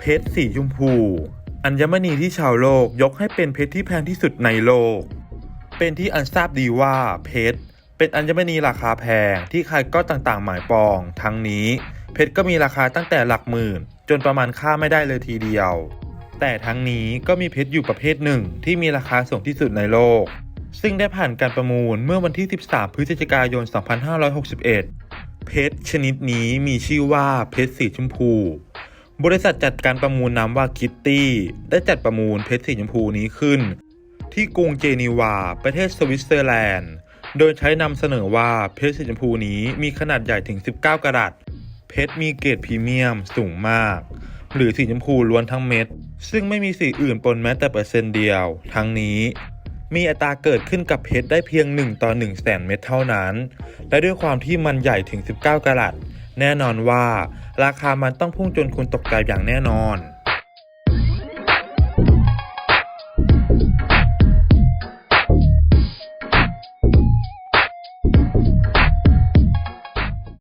เพชรสีชมพู อัญมณีที่ชาวโลกยกให้เป็นเพชรที่แพงที่สุดในโลก เป็นที่อันทราบดีว่าเพชรเป็นอัญมณีราคาแพงที่ใครก็ต่างๆ หมายปอง ทั้งนี้ เพชรก็มีราคาตั้งแต่หลักหมื่น จนประมาณค่าไม่ได้เลยทีเดียว แต่ทั้งนี้ก็มีเพชรอยู่ประเภทหนึ่งที่มีราคาสูงที่สุดในโลก ซึ่งได้ผ่านการประมูลเมื่อวันที่ 13 พฤศจิกายน 2561 เพชรชนิดนี้มีชื่อว่าเพชรสีชมพู บริษัทจัดการประมูลนามว่าคิตตี้ ได้จัดประมูลเพชรสีชมพูนี้ขึ้น ที่กรุงเจนีวา ประเทศสวิตเซอร์แลนด์ โดยใช้นำเสนอว่าเพชรสีชมพูนี้มีขนาดใหญ่ถึง 19กะรัต เพชรมีเกรดพรีเมียมสูงมาก หรือสีชมพูล้วนทั้งเม็ด ซึ่งไม่มีสีอื่นปนแม้แต่เปอร์เซ็นต์เดียว ทั้งนี้มีอัตราเกิดขึ้นกับเพชรได้เพียง 1 ต่อ1แสนเม็ดเท่านั้น และด้วยความที่มันใหญ่ถึง 19กะรัต แน่นอนว่า ราคามันต้องพุ่งจนคุณตกใจอย่างแน่นอน